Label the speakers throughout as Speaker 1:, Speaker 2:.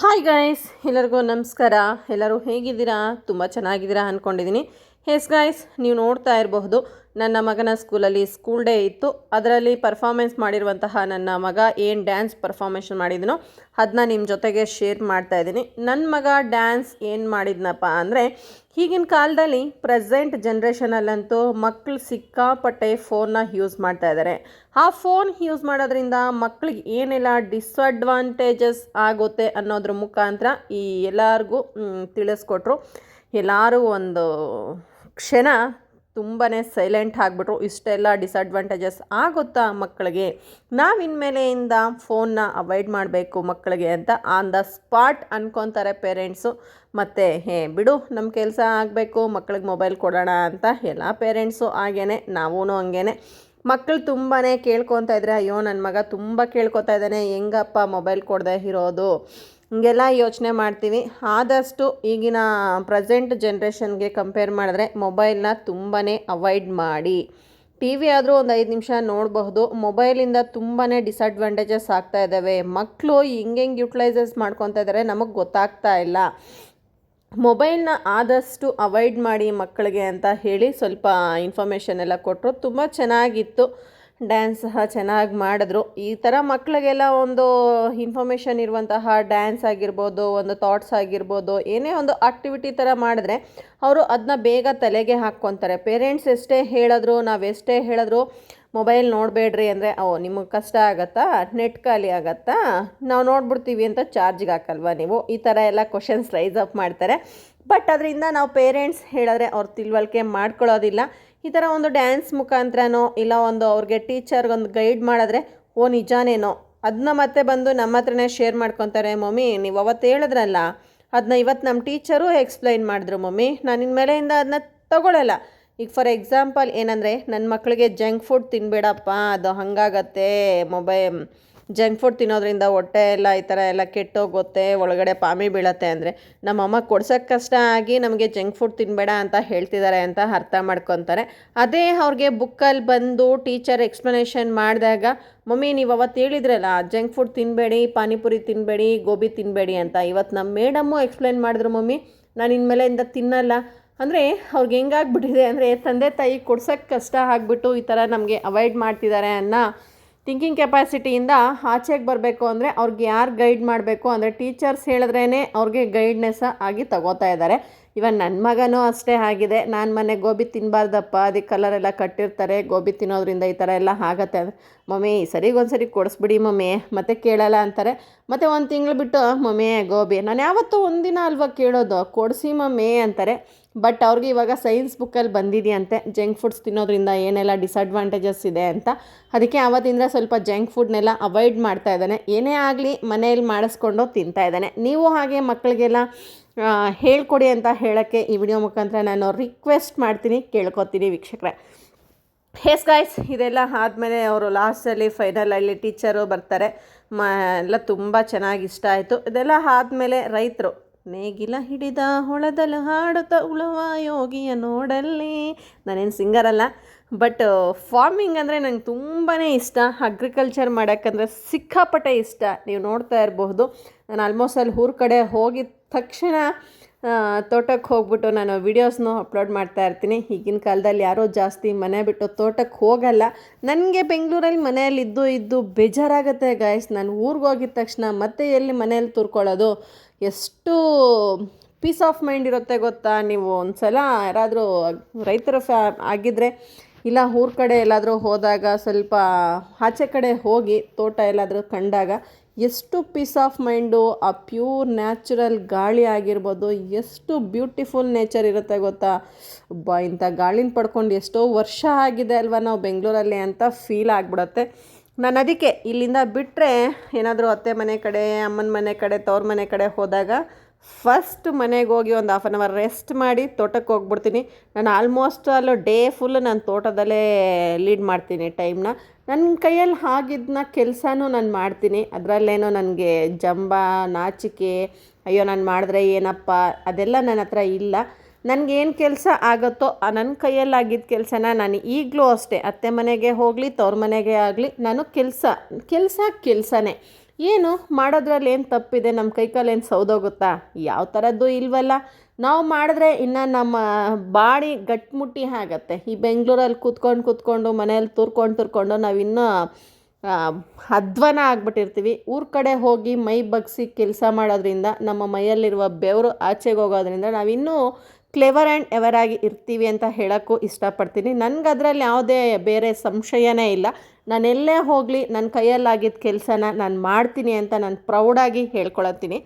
Speaker 1: Hi guys ಎಲ್ಲರಿಗೂ ನಮಸ್ಕಾರ. ಎಲ್ಲರೂ ಹೇಗಿದ್ದೀರಾ? ತುಂಬ ಚೆನ್ನಾಗಿದ್ದೀರಾ ಅಂದ್ಕೊಂಡಿದ್ದೀನಿ ಎಸ್ ಗಾಯ್ಸ್ ನೀವು ನೋಡ್ತಾ ಇರಬಹುದು. ನನ್ನ ಮಗನ ಸ್ಕೂಲಲ್ಲಿ ಸ್ಕೂಲ್ ಡೇ ಇತ್ತು. ಅದರಲ್ಲಿ ಪರ್ಫಾರ್ಮೆನ್ಸ್ ಮಾಡಿರುವಂತಹ ನನ್ನ ಮಗ ಏನು ಡ್ಯಾನ್ಸ್ ಪರ್ಫಾರ್ಮೇಷನ್ ಮಾಡಿದನೋ ಅದನ್ನ ನಿಮ್ಮ ಜೊತೆಗೆ ಶೇರ್ ಮಾಡ್ತಾ ಇದ್ದೀನಿ. ನನ್ನ ಮಗ ಡ್ಯಾನ್ಸ್ ಏನು ಮಾಡಿದ್ನಪ್ಪ ಅಂದರೆ, ಈಗಿನ ಕಾಲದಲ್ಲಿ ಪ್ರೆಸೆಂಟ್ ಜನ್ರೇಷನಲ್ಲಂತೂ ಮಕ್ಕಳು ಸಿಕ್ಕಾಪಟ್ಟೆ ಫೋನ್ನ ಯೂಸ್ ಮಾಡ್ತಾ ಇದ್ದಾರೆ ಆ ಫೋನ್ ಯೂಸ್ ಮಾಡೋದ್ರಿಂದ ಮಕ್ಕಳಿಗೆ ಏನೆಲ್ಲ ಡಿಸ್ಅಡ್ವಾಂಟೇಜಸ್ ಆಗುತ್ತೆ ಅನ್ನೋದ್ರ ಮುಖಾಂತರ ಈ ಎಲ್ಲರಿಗೂ ತಿಳಿಸ್ಕೊಟ್ರು. ಎಲ್ಲರೂ ಒಂದು ಕ್ಷಣ ತುಂಬಾ ಸೈಲೆಂಟ್ ಆಗಿಬಿಟ್ರು. ಇಷ್ಟೆಲ್ಲ ಡಿಸಡ್ವಾಂಟೇಜಸ್ ಆಗುತ್ತಾ ಮಕ್ಕಳಿಗೆ? ನಾವು ಇನ್ಮೇಲೆಯಿಂದ ಫೋನ್ನ ಅವಾಯ್ಡ್ ಮಾಡಬೇಕು ಮಕ್ಕಳಿಗೆ ಅಂತ ಆನ್ ದ ಸ್ಪಾಟ್ ಅನ್ಕೊತಾರೆ ಪೇರೆಂಟ್ಸು ಮತ್ತು, ಹೇ, ಬಿಡು ನಮ್ಮ ಕೆಲಸ ಆಗಬೇಕು ಮಕ್ಕಳಿಗೆ ಮೊಬೈಲ್ ಕೊಡೋಣ ಅಂತ ಎಲ್ಲ ಪೇರೆಂಟ್ಸು ಹಾಗೇ ನಾವೂ ಹಂಗೇ ಮಕ್ಕಳು ತುಂಬಾ ಕೇಳ್ಕೊತಾ ಇದ್ರೆ, ಅಯ್ಯೋ ನನ್ನ ಮಗ ತುಂಬ ಕೇಳ್ಕೊತಾ ಇದ್ದಾನೆ, ಹೆಂಗಪ್ಪ ಮೊಬೈಲ್ ಕೊಡದೆ ಇರೋದು? ಹಿಂಗೆಲ್ಲ ಯೋಚನೆ ಮಾಡ್ತೀವಿ. ಆದಷ್ಟು ಈಗಿನ ಪ್ರೆಸೆಂಟ್ ಜನ್ರೇಷನ್ಗೆ ಕಂಪೇರ್ ಮಾಡಿದ್ರೆ ಮೊಬೈಲ್ನ ತುಂಬಾ ಅವಾಯ್ಡ್ ಮಾಡಿ. ಟಿ ವಿ ಆದರೂ ಒಂದು ಐದು ನಿಮಿಷ ನೋಡಬಹುದು. ಮೊಬೈಲಿಂದ ತುಂಬಾ ಡಿಸಡ್ವಾಂಟೇಜಸ್ ಆಗ್ತಾ ಇದ್ದಾವೆ ಮಕ್ಕಳು ಹೆಂಗೆ ಹೆಂಗೆ ಯುಟಿಲೈಸಸ್ ಮಾಡ್ಕೊತಾ ಇದ್ದಾರೆ ನಮಗೆ ಗೊತ್ತಾಗ್ತಾ ಇಲ್ಲ. ಮೊಬೈಲ್ನ ಆದಷ್ಟು ಅವಾಯ್ಡ್ ಮಾಡಿ ಮಕ್ಕಳಿಗೆ ಅಂತ ಹೇಳಿ ಸ್ವಲ್ಪ ಇನ್ಫಾರ್ಮೇಷನ್ ಎಲ್ಲ ಕೊಟ್ಟರು ತುಂಬ ಚೆನ್ನಾಗಿತ್ತು. ಡ್ಯಾನ್ಸ್ ಸಹ ಚೆನ್ನಾಗಿ ಮಾಡಿದ್ರು. ಈ ಥರ ಮಕ್ಕಳಿಗೆಲ್ಲ ಒಂದು ಇನ್ಫಾರ್ಮೇಷನ್ ಇರುವಂತಹ ಡ್ಯಾನ್ಸ್ ಆಗಿರ್ಬೋದು, ಒಂದು ಥಾಟ್ಸ್ ಆಗಿರ್ಬೋದು, ಏನೇ ಒಂದು ಆಕ್ಟಿವಿಟಿ ಥರ ಮಾಡಿದ್ರೆ ಅವರು ಅದನ್ನ ಬೇಗ ತಲೆಗೆ ಹಾಕ್ಕೊತಾರೆ. ಪೇರೆಂಟ್ಸ್ ಎಷ್ಟೇ ಹೇಳಿದ್ರು, ನಾವು ಎಷ್ಟೇ ಹೇಳಿದ್ರು ಮೊಬೈಲ್ ನೋಡಬೇಡ್ರಿ ಅಂದರೆ, ಓ, ನಿಮಗೆ ಕಷ್ಟ ಆಗತ್ತಾ? ನೆಟ್ ಖಾಲಿ ಆಗತ್ತಾ? ನಾವು ನೋಡ್ಬಿಡ್ತೀವಿ ಅಂತ ಚಾರ್ಜ್ಗೆ ಹಾಕಲ್ವಾ ನೀವು? ಈ ಥರ ಎಲ್ಲ ಕ್ವಶನ್ಸ್ ರೈಸ್ ಅಪ್ ಮಾಡ್ತಾರೆ. ಬಟ್ ಅದರಿಂದ ನಾವು ಪೇರೆಂಟ್ಸ್ ಹೇಳಿದ್ರೆ ಅವ್ರು ತಿಳುವಳಿಕೆ ಮಾಡ್ಕೊಳ್ಳೋದಿಲ್ಲ. ಈ ಥರ ಒಂದು ಡ್ಯಾನ್ಸ್ ಮುಖಾಂತರನೋ ಇಲ್ಲ ಒಂದು ಅವ್ರಿಗೆ ಟೀಚರ್ಗೊಂದು ಗೈಡ್ ಮಾಡಿದ್ರೆ, ಓ ನಿಜಾನೇನೋ ಅದನ್ನ ಮತ್ತೆ ಬಂದು ನಮ್ಮ ಹತ್ರನೇ ಶೇರ್ ಮಾಡ್ಕೊತಾರೆ, ಮಮ್ಮಿ, ನೀವು ಅವತ್ತು ಹೇಳಿದ್ರಲ್ಲ ಅದನ್ನ ಇವತ್ತು ನಮ್ಮ ಟೀಚರು ಎಕ್ಸ್ಪ್ಲೈನ್ ಮಾಡಿದ್ರು, ಮಮ್ಮಿ, ನಾನು ಇನ್ಮೇಲೆಯಿಂದ ಅದನ್ನ ತಗೊಳ್ಳಲ್ಲ ಈಗ ಫಾರ್ ಎಕ್ಸಾಂಪಲ್ ಏನಂದರೆ ನನ್ನ ಮಕ್ಕಳಿಗೆ ಜಂಕ್ ಫುಡ್ ತಿನ್ಬೇಡಪ್ಪ, ಅದು ಹಾಗಾಗತ್ತೆ, ಮೊಬೈಲ್ ಜಂಕ್ ಫುಡ್ ತಿನ್ನೋದ್ರಿಂದ ಹೊಟ್ಟೆ ಎಲ್ಲ ಈ ಥರ ಎಲ್ಲ ಕೆಟ್ಟೋಗುತ್ತೆ, ಒಳಗಡೆ ಪಾಮಿ ಬೀಳತ್ತೆ ಅಂದರೆ ನಮ್ಮಮ್ಮ ಕೊಡ್ಸೋಕ್ಕೆ ಕಷ್ಟ ಆಗಿ ನಮಗೆ ಜಂಕ್ ಫುಡ್ ತಿನ್ನಬೇಡ ಅಂತ ಹೇಳ್ತಿದ್ದಾರೆ ಅಂತ ಅರ್ಥ ಮಾಡ್ಕೊತಾರೆ. ಅದೇ ಅವ್ರಿಗೆ ಬುಕ್ಕಲ್ಲಿ ಬಂದು ಟೀಚರ್ ಎಕ್ಸ್ಪ್ಲನೇಷನ್ ಮಾಡಿದಾಗ, ಮಮ್ಮಿ, ನೀವು ಅವತ್ತು ಹೇಳಿದ್ರಲ್ಲ, ಜಂಕ್ ಫುಡ್ ತಿನ್ನಬೇಡಿ ಪಾನಿಪುರಿ ತಿನ್ನಬೇಡಿ ಗೋಬಿ ತಿನ್ನಬೇಡಿ ಅಂತ. ಇವತ್ತು ನಮ್ಮ ಮೇಡಮ್ಮು ಎಕ್ಸ್ಪ್ಲೇನ್ ಮಾಡಿದ್ರು, ಮಮ್ಮಿ, ನಾನು ಇನ್ಮೇಲೆಯಿಂದ ತಿನ್ನಲ್ಲ. ಅಂದರೆ ಅವ್ರಿಗೆ ಹೆಂಗಾಗ್ಬಿಟ್ಟಿದೆ ಅಂದರೆ ತಂದೆ ತಾಯಿ ಕೊಡ್ಸೋಕ್ಕೆ ಕಷ್ಟ ಆಗಿಬಿಟ್ಟು ಈ ಥರ ನಮಗೆ ಅವಾಯ್ಡ್ ಮಾಡ್ತಿದ್ದಾರೆ ಅನ್ನೋ ಥಿಂಕಿಂಗ್ ಕೆಪಾಸಿಟಿಯಿಂದ ಆಚೆಗೆ ಬರಬೇಕು ಅಂದರೆ ಅವ್ರಿಗೆ ಯಾರು ಗೈಡ್ ಮಾಡಬೇಕು ಅಂದರೆ ಟೀಚರ್ಸ್ ಹೇಳಿದ್ರೇ ಅವ್ರಿಗೆ ಗೈಡ್ನೆಸ್ ಆಗಿ ತಗೋತಾ ಇದ್ದಾರೆ ಇವನ್ ನನ್ನ ಮಗನೂ ಅಷ್ಟೇ ಆಗಿದೆ. ನಾನು ಮನೆ ಗೋಬಿ ತಿನ್ನಬಾರ್ದಪ್ಪ ಅದಕ್ಕೆ ಕಲರೆಲ್ಲ ಕಟ್ಟಿರ್ತಾರೆ, ಗೋಬಿ ತಿನ್ನೋದ್ರಿಂದ ಈ ಥರ ಎಲ್ಲ ಆಗತ್ತೆ ಅಂದರೆ. ಮಮ್ಮಿ ಸರಿಗೊಂದು ಸರಿ ಕೊಡಿಸ್ಬಿಡಿ ಮಮ್ಮಿ, ಮತ್ತೆ ಕೇಳಲ್ಲ ಅಂತಾರೆ. ಮತ್ತು ಒಂದು ತಿಂಗಳು ಬಿಟ್ಟು, ಮಮ್ಮಿ, ಗೋಬಿ, ನಾನು ಯಾವತ್ತೂ ಒಂದಿನ ಅಲ್ವಾ ಕೇಳೋದು? ಕೊಡಿಸಿ ಮಮ್ಮಿ ಅಂತಾರೆ. ಬಟ್ ಅವ್ರಿಗೆ ಇವಾಗ ಸೈನ್ಸ್ ಬುಕ್ಕಲ್ಲಿ ಬಂದಿದೆಯಂತೆ, ಜಂಕ್ ಫುಡ್ಸ್ ತಿನ್ನೋದ್ರಿಂದ ಏನೆಲ್ಲ ಡಿಸ್ಅಡ್ವಾಂಟೇಜಸ್ ಇದೆ ಅಂತ. ಅದಕ್ಕೆ ಆವತ್ತಿಂದ ಸ್ವಲ್ಪ ಜಂಕ್ ಫುಡ್ನೆಲ್ಲ ಅವಾಯ್ಡ್ ಮಾಡ್ತಾ ಇದ್ದಾನೆ. ಏನೇ ಆಗಲಿ ಮನೆಯಲ್ಲಿ ಮಾಡಿಸ್ಕೊಂಡು ತಿಂತಾ ಇದ್ದಾನೆ. ನೀವು ಹಾಗೆ ಮಕ್ಕಳಿಗೆಲ್ಲ ಹೇಳ್ಕೊಡಿ ಅಂತ ಹೇಳೋಕ್ಕೆ ಈ ವಿಡಿಯೋ ಮುಖಾಂತರ ನಾನು ರಿಕ್ವೆಸ್ಟ್ ಮಾಡ್ತೀನಿ, ಕೇಳ್ಕೊತೀನಿ ವೀಕ್ಷಕರೇ. ಹೇಸ್ ಗಾಯ್ಸ್ ಇದೆಲ್ಲ ಆದಮೇಲೆ ಅವರು ಲಾಸ್ಟಲ್ಲಿ ಫೈನಲಲ್ಲಿ ಟೀಚರು ಬರ್ತಾರೆ. ಮ, ಎಲ್ಲ ತುಂಬ ಚೆನ್ನಾಗಿ ಇಷ್ಟ ಆಯಿತು. ಇದೆಲ್ಲ ಆದಮೇಲೆ ರೈತರು ನೇಗಿಲ ಹಿಡಿದ ಹೊಳದಲ್ಲಿ ಹಾಡುತ್ತ ಉಳುವ ಯೋಗಿಯ ನೋಡಲ್ಲಿ. ನಾನೇನು ಸಿಂಗರ್ ಅಲ್ಲ ಬಟ್ ಫಾರ್ಮಿಂಗ್ ಅಂದರೆ ನಂಗೆ ತುಂಬಾ ಇಷ್ಟ. ಅಗ್ರಿಕಲ್ಚರ್ ಮಾಡೋಕ್ಕಂದ್ರೆ ಸಿಕ್ಕಾಪಟ್ಟೆ ಇಷ್ಟ. ನೀವು ನೋಡ್ತಾ ಇರಬಹುದು, ನಾನು ಆಲ್ಮೋಸ್ಟ್ ಅಲ್ಲಿ ಊರ ಕಡೆ ಹೋಗಿದ ತಕ್ಷಣ ತೋಟಕ್ಕೆ ಹೋಗ್ಬಿಟ್ಟು ನಾನು ವೀಡಿಯೋಸ್ನ ಅಪ್ಲೋಡ್ ಮಾಡ್ತಾ ಇರ್ತೀನಿ. ಈಗಿನ ಕಾಲದಲ್ಲಿ ಯಾರೋ ಜಾಸ್ತಿ ಮನೆ ಬಿಟ್ಟು ತೋಟಕ್ಕೆ ಹೋಗಲ್ಲ. ನನಗೆ ಬೆಂಗಳೂರಲ್ಲಿ ಮನೆಯಲ್ಲಿ ಇದ್ದು ಇದ್ದು ಬೇಜಾರಾಗುತ್ತೆ ಗಾಯ್ಸ್ ನಾನು ಊರಿಗೆ ಹೋಗಿದ ತಕ್ಷಣ ಮತ್ತೆ ಎಲ್ಲಿ ಮನೆಯಲ್ಲಿ ತುರ್ಕೊಳ್ಳೋದು? ಎಷ್ಟು ಪೀಸ್ ಆಫ್ ಮೈಂಡ್ ಇರುತ್ತೆ ಗೊತ್ತಾ? ನೀವು ಒಂದು ಸಲ ಯಾರಾದರೂ ರೈತರ ಫ್ಯಾ ಆಗಿದ್ದರೆ ಇಲ್ಲ, ಊರ ಕಡೆ ಎಲ್ಲಾದರೂ ಹೋದಾಗ ಸ್ವಲ್ಪ ಆಚೆ ಕಡೆ ಹೋಗಿ ತೋಟ ಎಲ್ಲಾದರೂ ಕಂಡಾಗ ಎಷ್ಟು ಪೀಸ್ ಆಫ್ ಮೈಂಡು ಆ ಪ್ಯೂರ್ ನ್ಯಾಚುರಲ್ ಗಾಳಿ ಆಗಿರ್ಬೋದು, ಎಷ್ಟು ಬ್ಯೂಟಿಫುಲ್ ನೇಚರ್ ಇರುತ್ತೆ ಗೊತ್ತಾ? ಬ, ಇಂಥ ಗಾಳಿನ ಪಡ್ಕೊಂಡು ಎಷ್ಟೋ ವರ್ಷ ಆಗಿದೆ ಅಲ್ವಾ ನಾವು ಬೆಂಗಳೂರಲ್ಲಿ ಅಂತ ಫೀಲ್ ಆಗಿಬಿಡತ್ತೆ. ನಾನು ಅದಕ್ಕೆ ಇಲ್ಲಿಂದ ಬಿಟ್ಟರೆ ಏನಾದರೂ ಅತ್ತೆ ಮನೆ ಕಡೆ, ಅಮ್ಮನ ಮನೆ ಕಡೆ, ತವ್ರ ಮನೆ ಕಡೆ ಹೋದಾಗ ಫಸ್ಟ್ ಮನೆಗೆ ಹೋಗಿ ಒಂದು ಹಾಫ್ ಆನ್ ಅವರ್ ರೆಸ್ಟ್ ಮಾಡಿ ತೋಟಕ್ಕೆ ಹೋಗ್ಬಿಡ್ತೀನಿ. ನಾನು ಆಲ್ಮೋಸ್ಟ್ ಅಲ್ಲೂ ಡೇ ಫುಲ್ ನಾನು ತೋಟದಲ್ಲೇ ಲೀಡ್ ಮಾಡ್ತೀನಿ ಟೈಮ್ನ ನನ್ನ ಕೈಯಲ್ಲಿ ಆಗಿದ್ದನ್ನ ಕೆಲಸನೂ ನಾನು ಮಾಡ್ತೀನಿ. ಅದರಲ್ಲೇನೋ ನನಗೆ ಜಂಬ, ನಾಚಿಕೆ, ಅಯ್ಯೋ ನಾನು ಮಾಡಿದ್ರೆ ಏನಪ್ಪ, ಅದೆಲ್ಲ ನನ್ನ ಹತ್ರ ಇಲ್ಲ. ನನಗೇನು ಕೆಲಸ ಆಗುತ್ತೋ ಆ ನನ್ನ ಕೈಯಲ್ಲಾಗಿದ್ದ ಕೆಲಸನ ನಾನು ಈಗಲೂ ಅಷ್ಟೇ. ಅತ್ತೆ ಮನೆಗೆ ಹೋಗಲಿ, ತವ್ರ ಮನೆಗೆ ಆಗಲಿ, ನಾನು ಕೆಲಸ ಕೆಲಸ ಕೆಲಸನೇ. ಏನು? ಮಾಡೋದ್ರಲ್ಲಿ ಏನು ತಪ್ಪಿದೆ? ನಮ್ಮ ಕೈಕಾಲು ಏನು ಸೌದೋಗುತ್ತಾ? ಯಾವ ಥರದ್ದು ಇಲ್ವಲ್ಲ. ನಾವು ಮಾಡಿದ್ರೆ ಇನ್ನು ನಮ್ಮ ಬಾಡಿ ಗಟ್ಟಿಮುಟ್ಟಿ ಆಗತ್ತೆ. ಈ ಬೆಂಗಳೂರಲ್ಲಿ ಕೂತ್ಕೊಂಡು ಕೂತ್ಕೊಂಡು, ಮನೇಲಿ ತುರ್ಕೊಂಡು ತುರ್ಕೊಂಡು ನಾವು ಇನ್ನೂ ಅಧ್ವಾನ ಆಗ್ಬಿಟ್ಟಿರ್ತೀವಿ. ಊರ ಕಡೆ ಹೋಗಿ ಮೈ ಬಗ್ಸಿ ಕೆಲಸ ಮಾಡೋದ್ರಿಂದ, ನಮ್ಮ ಮೈಯಲ್ಲಿರುವ ಬೆವರು ಆಚೆಗೆ ಹೋಗೋದ್ರಿಂದ ನಾವಿನ್ನೂ ಕ್ಲೆವರ್ ಆ್ಯಂಡ್ ಎವರ್ ಆಗಿ ಇರ್ತೀವಿ ಅಂತ ಹೇಳೋಕ್ಕೂ ಇಷ್ಟಪಡ್ತೀನಿ. ನನಗೆ ಅದರಲ್ಲಿ ಯಾವುದೇ ಬೇರೆ ಸಂಶಯನೇ ಇಲ್ಲ. ನಾನು ಎಲ್ಲೇ ಹೋಗಲಿ ನನ್ನ ಕೈಯಲ್ಲಾಗಿದ್ದ ಕೆಲಸನ ನಾನು ಮಾಡ್ತೀನಿ ಅಂತ ನಾನು ಪ್ರೌಡಾಗಿ ಹೇಳ್ಕೊಳತ್ತೀನಿ.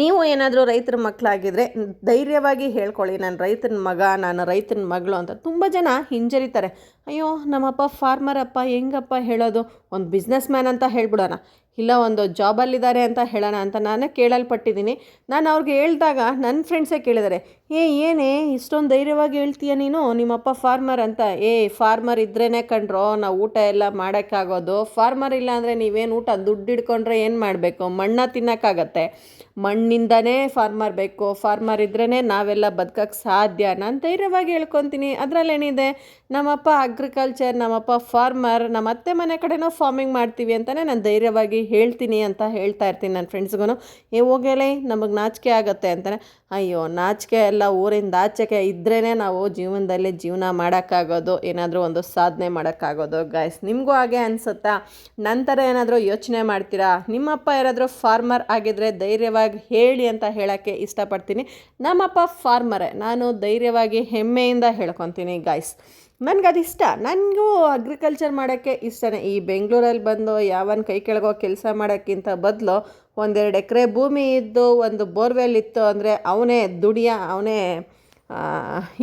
Speaker 1: ನೀವು ಏನಾದರೂ ರೈತರ ಮಕ್ಕಳಾಗಿದ್ದರೆ ಧೈರ್ಯವಾಗಿ ಹೇಳ್ಕೊಳ್ಳಿ, ನಾನು ರೈತನ ಮಗ, ನಾನು ರೈತನ ಮಗಳು ಅಂತ. ತುಂಬ ಜನ ಹಿಂಜರಿತಾರೆ. ಅಯ್ಯೋ, ನಮ್ಮಪ್ಪ ಫಾರ್ಮರ್ ಅಪ್ಪ, ಹೆಂಗಪ್ಪ ಹೇಳೋದು? ಒಂದು ಬಿಸ್ನೆಸ್ ಮ್ಯಾನ್ ಅಂತ ಹೇಳ್ಬಿಡೋಣ. ಇಲ್ಲ, ಒಂದು ಜಾಬಲ್ಲಿದ್ದಾರೆ ಅಂತ ಹೇಳೋಣ ಅಂತ ನಾನೇ ಕೇಳಲ್ಪಟ್ಟಿದ್ದೀನಿ. ನಾನು ಅವ್ರಿಗೆ ಹೇಳಿದಾಗ ನನ್ನ ಫ್ರೆಂಡ್ಸೇ ಕೇಳಿದ್ದಾರೆ ಏ, ಏನೇ, ಇಷ್ಟೊಂದು ಧೈರ್ಯವಾಗಿ ಹೇಳ್ತೀಯ ನೀನು? ನಿಮ್ಮಪ್ಪ ಫಾರ್ಮರ್ ಅಂತ. ಏ ಫಾರ್ಮರ್ ಇದ್ರೇ ಕಣ್ರೋ, ನಾವು ಊಟ ಎಲ್ಲ ಮಾಡೋಕ್ಕಾಗೋದು. ಫಾರ್ಮರ್ ಇಲ್ಲ ಅಂದರೆ ನೀವೇನು ಊಟ ದುಡ್ಡು ಹಿಡ್ಕೊಂಡ್ರೆ ಏನು ಮಾಡಬೇಕು? ಮಣ್ಣ ತಿನ್ನೋಕ್ಕಾಗತ್ತೆ. ಮಣ್ಣಿಂದನೇ ಫಾರ್ಮರ್ ಬೇಕು. ಫಾರ್ಮರ್ ಇದ್ರೇ ನಾವೆಲ್ಲ ಬದುಕೋಕ್ಕೆ ಸಾಧ್ಯ. ನಾನು ಧೈರ್ಯವಾಗಿ ಹೇಳ್ಕೊತೀನಿ. ಅದರಲ್ಲೇನಿದೆ ನಮ್ಮಪ್ಪ ಅಗ್ರಿಕಲ್ಚರ್ ನಮ್ಮಪ್ಪ ಫಾರ್ಮರ್ ನಮ್ಮ ಅತ್ತೆ ಮನೆ ಕಡೆನೂ ಫಾರ್ಮಿಂಗ್ ಮಾಡ್ತೀವಿ ಅಂತಲೇ ನಾನು ಧೈರ್ಯವಾಗಿ ಹೇಳ್ತೀನಿ ಅಂತ ಹೇಳ್ತಾ ಇರ್ತೀನಿ ನನ್ನ ಫ್ರೆಂಡ್ಸ್ಗೂ ಏ ಹೋಗಲೇ ನಮಗೆ ನಾಚಿಕೆ ಆಗುತ್ತೆ ಅಂತಾನೆ. ಅಯ್ಯೋ, ನಾಚಿಕೆ ಎಲ್ಲ ಊರಿಂದ ಆಚೆಗೆ ಇದ್ರೇ ನಾವು ಜೀವನದಲ್ಲಿ ಜೀವನ ಮಾಡೋಕ್ಕಾಗೋದು, ಏನಾದರೂ ಒಂದು ಸಾಧನೆ ಮಾಡೋಕ್ಕಾಗೋದು. ಗಾಯ್ಸ್ ನಿಮಗೂ ಹಾಗೆ ಅನಿಸುತ್ತಾ? ನಂತರ ಏನಾದರೂ ಯೋಚನೆ ಮಾಡ್ತೀರಾ? ನಿಮ್ಮಪ್ಪ ಯಾರಾದರೂ ಫಾರ್ಮರ್ ಆಗಿದ್ದರೆ ಧೈರ್ಯವಾಗಿ ಹೇಳಿ ಅಂತ ಹೇಳೋಕ್ಕೆ ಇಷ್ಟಪಡ್ತೀನಿ. ನಮ್ಮಪ್ಪ ಫಾರ್ಮರೇ ನಾನು ಧೈರ್ಯವಾಗಿ ಹೆಮ್ಮೆಯಿಂದ ಹೇಳ್ಕೊತೀನಿ ಗಾಯ್ಸ್ ನನಗೆ ಅದು ಇಷ್ಟ ನನಗೂ ಅಗ್ರಿಕಲ್ಚರ್ ಮಾಡೋಕ್ಕೆ ಇಷ್ಟನೇ. ಈ ಬೆಂಗಳೂರಲ್ಲಿ ಬಂದು ಯಾವನ ಕೈ ಕೆಳಗೋ ಕೆಲಸ ಮಾಡೋಕ್ಕಿಂತ ಬದಲು ಒಂದೆರಡು ಎಕರೆ ಭೂಮಿ ಇದ್ದು ಒಂದು ಬೋರ್ವೆಲ್ ಇತ್ತು ಅಂದರೆ ಅವನೇ ದುಡಿಯ, ಅವನೇ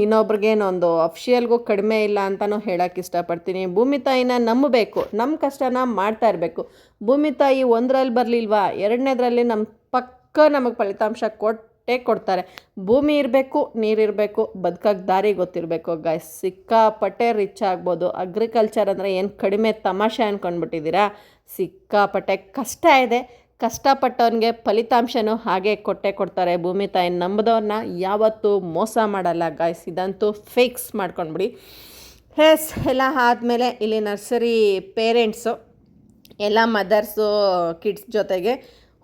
Speaker 1: ಇನ್ನೊಬ್ರಿಗೇನೊಂದು ಅಫಿಷಿಯಲ್ಗೂ ಕಡಿಮೆ ಇಲ್ಲ ಅಂತಲೂ ಹೇಳೋಕ್ಕೆ ಇಷ್ಟಪಡ್ತೀನಿ. ಭೂಮಿ ತಾಯಿನ ನಂಬಬೇಕು. ನಮ್ಮ ಕಷ್ಟನ ಮಾಡ್ತಾ ಇರಬೇಕು. ಭೂಮಿ ತಾಯಿ ಒಂದರಲ್ಲಿ ಬರಲಿಲ್ವಾ? ಎರಡನೇದ್ರಲ್ಲಿ ನಮ್ಮ ಪಕ್ಕ ನಮಗೆ ಫಲಿತಾಂಶ ಕೊಟ್ಟೇ ಕೊಡ್ತಾರೆ? ಭೂಮಿ ಇರಬೇಕು ನೀರಿರಬೇಕು ಬದುಕಕ್ಕೆ ದಾರಿ ಗೊತ್ತಿರಬೇಕು. ಗಾಯ್ಸ್ ಸಿಕ್ಕಾಪಟ್ಟೆ ರಿಚ್ ಆಗ್ಬೋದು. ಅಗ್ರಿಕಲ್ಚರ್ ಅಂದರೆ ಏನು ಕಡಿಮೆ ತಮಾಷೆ ಅಂದ್ಕೊಂಡ್ಬಿಟ್ಟಿದ್ದೀರಾ ಸಿಕ್ಕಾಪಟ್ಟೆ ಕಷ್ಟ ಇದೆ. ಕಷ್ಟಪಟ್ಟವನಿಗೆ ಫಲಿತಾಂಶನೂ ಹಾಗೆ ಕೊಟ್ಟೆ ಕೊಡ್ತಾರೆ. ಭೂಮಿ ತಾಯಿ ನಂಬದವ್ರನ್ನ ಯಾವತ್ತೂ ಮೋಸ ಮಾಡಲ್ಲ. ಗಾಯ್ಸ್ ಇದಂತೂ ಫಿಕ್ಸ್ ಮಾಡ್ಕೊಂಡ್ಬಿಡಿ. ಹೆಸ್ ಎಲ್ಲ ಆದಮೇಲೆ ಇಲ್ಲಿ ನರ್ಸರಿ ಪೇರೆಂಟ್ಸು ಎಲ್ಲ ಮದರ್ಸು ಕಿಡ್ಸ್ ಜೊತೆಗೆ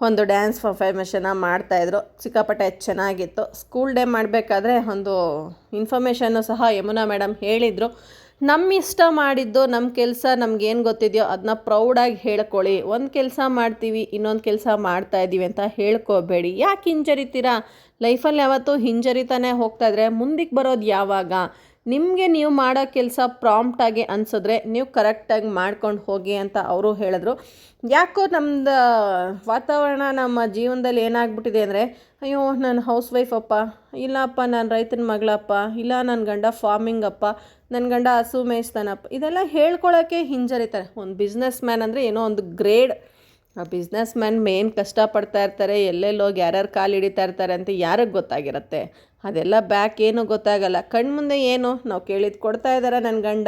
Speaker 1: ಒಂದು ಡ್ಯಾನ್ಸ್ ಪರ್ಫಾರ್ಮೆಷನ್ನ ಮಾಡ್ತಾಯಿದ್ರು ಸಿಕ್ಕಾಪಟ್ಟೆ ಚೆನ್ನಾಗಿತ್ತು. ಸ್ಕೂಲ್ ಡೇ ಮಾಡಬೇಕಾದ್ರೆ ಒಂದು ಇನ್ಫಾರ್ಮೇಷನ್ನು ಸಹ ಯಮುನಾ ಮೇಡಮ್ ಹೇಳಿದರು. ನಮ್ಮ ಇಷ್ಟ ಮಾಡಿದ್ದು ನಮ್ಮ ಕೆಲಸ ನಮಗೇನು ಗೊತ್ತಿದೆಯೋ ಅದನ್ನ ಪ್ರೌಡಾಗಿ ಹೇಳ್ಕೊಳ್ಳಿ. ಒಂದು ಕೆಲಸ ಮಾಡ್ತೀವಿ, ಇನ್ನೊಂದು ಕೆಲಸ ಮಾಡ್ತಾ ಇದ್ದೀವಿ ಅಂತ ಹೇಳ್ಕೋಬೇಡಿ. ಯಾಕೆ ಹಿಂಜರಿತೀರಾ? ಲೈಫಲ್ಲಿ ಯಾವತ್ತೂ ಹಿಂಜರಿತಾನೆ ಹೋಗ್ತಾ ಇದ್ರೆ ಮುಂದಕ್ಕೆ ಬರೋದು ಯಾವಾಗ? ನಿಮಗೆ ನೀವು ಮಾಡೋ ಕೆಲಸ ಪ್ರಾಂಪ್ಟಾಗಿ ಅನಿಸಿದ್ರೆ ನೀವು ಕರೆಕ್ಟಾಗಿ ಮಾಡ್ಕೊಂಡು ಹೋಗಿ ಅಂತ ಅವರು ಹೇಳಿದ್ರು. ಯಾಕೋ ನಮ್ಮದು ವಾತಾವರಣ ನಮ್ಮ ಜೀವನದಲ್ಲಿ ಏನಾಗ್ಬಿಟ್ಟಿದೆ ಅಂದರೆ, ಅಯ್ಯೋ, ನಾನು ಹೌಸ್ ವೈಫ್ ಅಪ್ಪ, ಇಲ್ಲಪ್ಪ, ನಾನು ರೈತನ ಮಗಳಪ್ಪ, ಇಲ್ಲ ನನ್ನ ಗಂಡ ಫಾರ್ಮಿಂಗ್ ಅಪ್ಪ ನನ್ನ ಗಂಡ ಹಸು ಮೇಯಿಸ್ತಾನಪ್ಪ, ಇದೆಲ್ಲ ಹೇಳ್ಕೊಳ್ಳೋಕ್ಕೆ ಹಿಂಜರಿತಾರೆ. ಒಂದು ಬಿಸ್ನೆಸ್ ಮ್ಯಾನ್ ಅಂದರೆ ಏನೋ ಒಂದು ಗ್ರೇಡ್ ಆ ಬಿಸ್ನೆಸ್ ಮ್ಯಾನ್ ಮೇನ್ ಕಷ್ಟಪಡ್ತಾ ಇರ್ತಾರೆ ಎಲ್ಲೆಲ್ಲಿ ಹೋಗಿ ಯಾರ್ಯಾರು ಕಾಲು ಹಿಡಿತಾ ಇರ್ತಾರೆ ಅಂತ ಯಾರಿಗೆ ಗೊತ್ತಾಗಿರುತ್ತೆ? ಅದೆಲ್ಲ ಬ್ಯಾಕ್ ಏನೂ ಗೊತ್ತಾಗಲ್ಲ. ಕಣ್ಮುಂದೆ ಏನು? ನಾವು ಕೇಳಿದ್ದು ಕೊಡ್ತಾ ಇದ್ದಾರೆ ನನ್ನ ಗಂಡ.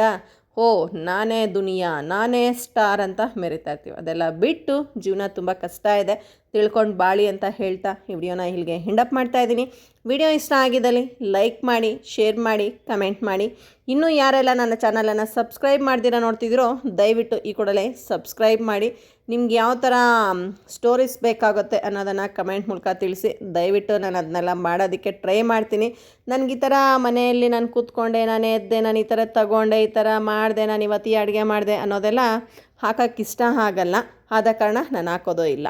Speaker 1: ಓ ನಾನೇ ದುನಿಯಾ, ನಾನೇ ಸ್ಟಾರ್ ಅಂತ ಮೆರಿತಾ ಇರ್ತೀವಿ. ಅದೆಲ್ಲ ಬಿಟ್ಟು ಜೀವನ ತುಂಬ ಕಷ್ಟ ಇದೆ. ತಿಳ್ಕೊಂಡು ಬಾಳಿ ಅಂತ ಹೇಳ್ತಾ ಈ ವಿಡಿಯೋನ ಇಲ್ಲಿಗೆ ಹೆಂಡಪ್ ಮಾಡ್ತಾ ಇದ್ದೀನಿ. ವಿಡಿಯೋ ಇಷ್ಟ ಆಗಿದ್ದಲ್ಲಿ ಲೈಕ್ ಮಾಡಿ ಶೇರ್ ಮಾಡಿ ಕಮೆಂಟ್ ಮಾಡಿ. ಇನ್ನೂ ಯಾರೆಲ್ಲ ನನ್ನ ಚಾನಲನ್ನು ಸಬ್ಸ್ಕ್ರೈಬ್ ಮಾಡ್ದಿರ ನೋಡ್ತಿದ್ರೋ, ದಯವಿಟ್ಟು ಈ ಕೂಡಲೇ ಸಬ್ಸ್ಕ್ರೈಬ್ ಮಾಡಿ. ನಿಮ್ಗೆ ಯಾವ ಥರ ಸ್ಟೋರೀಸ್ ಬೇಕಾಗುತ್ತೆ ಅನ್ನೋದನ್ನು ಕಮೆಂಟ್ ಮೂಲಕ ತಿಳಿಸಿ. ದಯವಿಟ್ಟು ನಾನು ಅದನ್ನೆಲ್ಲ ಮಾಡೋದಕ್ಕೆ ಟ್ರೈ ಮಾಡ್ತೀನಿ. ನನಗೆ ಈ ಥರ ಮನೆಯಲ್ಲಿ ನಾನು ಕೂತ್ಕೊಂಡೆ, ನಾನು ಎದ್ದೆ, ನಾನು ಈ ಥರ ತಗೊಂಡೆ, ಈ ಥರ ಮಾಡಿದೆ, ನಾನು ಇವತ್ತಿ ಅಡುಗೆ ಮಾಡಿದೆ ಅನ್ನೋದೆಲ್ಲ ಹಾಕೋಕ್ಕಿಷ್ಟ ಆಗಲ್ಲ. ಆದ ಕಾರಣ ನಾನು ಹಾಕೋದೋ ಇಲ್ಲ.